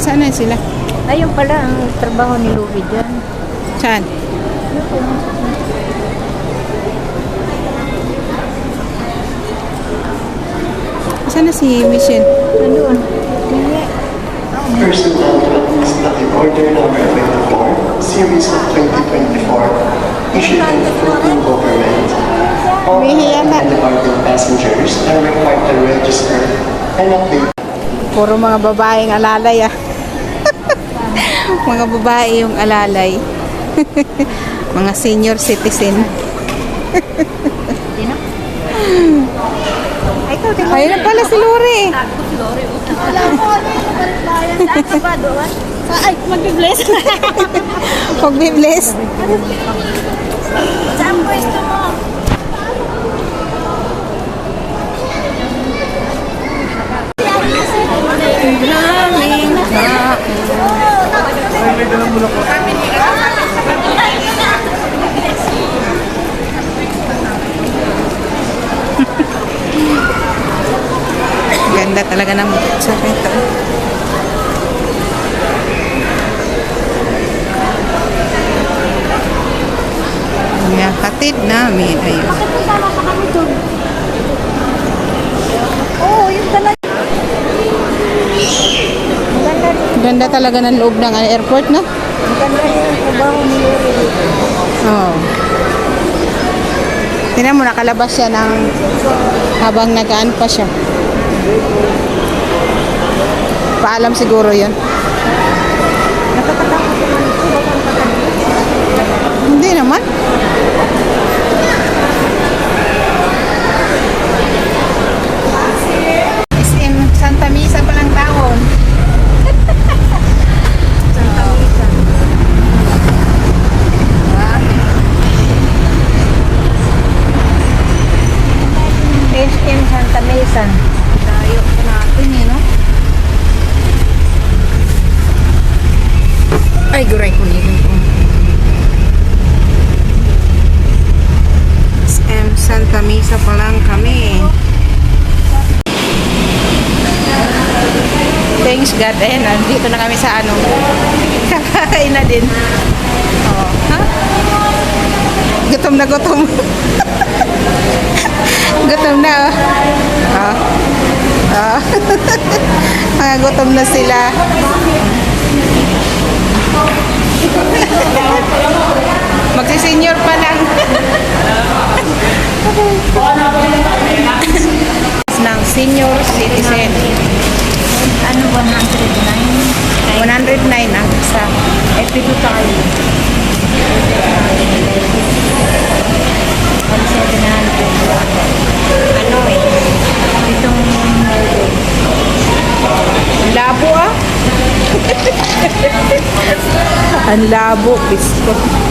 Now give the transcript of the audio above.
Saan na sila? Ayun pala ang trabaho ni Louie dyan. Saan? Saan na si Michelle? Nandun. Personal Trends Lucky Order Number 24, Series of 2024, issued by the Philippine Government. All and departing passengers are required to register and update Puro mga babaeng alalay ah. mga babae yung alalay. mga senior citizen. Ayun na pala si Lori. Wala ko. Saan ka ba doon? Ay, mag-bless. Pag-bless. Saan pwesto mo? Ganda talaga ng sa ito. Yung hatid namin. Ayun. Bakit kasama pa kami doon? Oo, yung talaga. Ang ganda talaga ng loob ng airport, no? Ganda yung trabaho ni dito. Oo. Tingnan mo, nakalabas siya ng habang nagaan pa siya. Paalam siguro yun. Nakakatakot naman ito. Baka makakalimutan. Hindi naman. SM Santa Misa pa lang taon. Santa Misa. SM Mesa. Tayo pa natin eh, no? Ay, guray ko nito. SM Santa Misa pa lang kami. Thanks God. Eh, nandito na kami sa ano. Kakain na din. Oh, ha? Gutom na gutom. gutom na. Oh. Mga gutom na sila. Magsi-senior pa lang. ng senior citizen. Ano 109? 109 ang isa. Eh, pito tayo. Ang labo, bisko.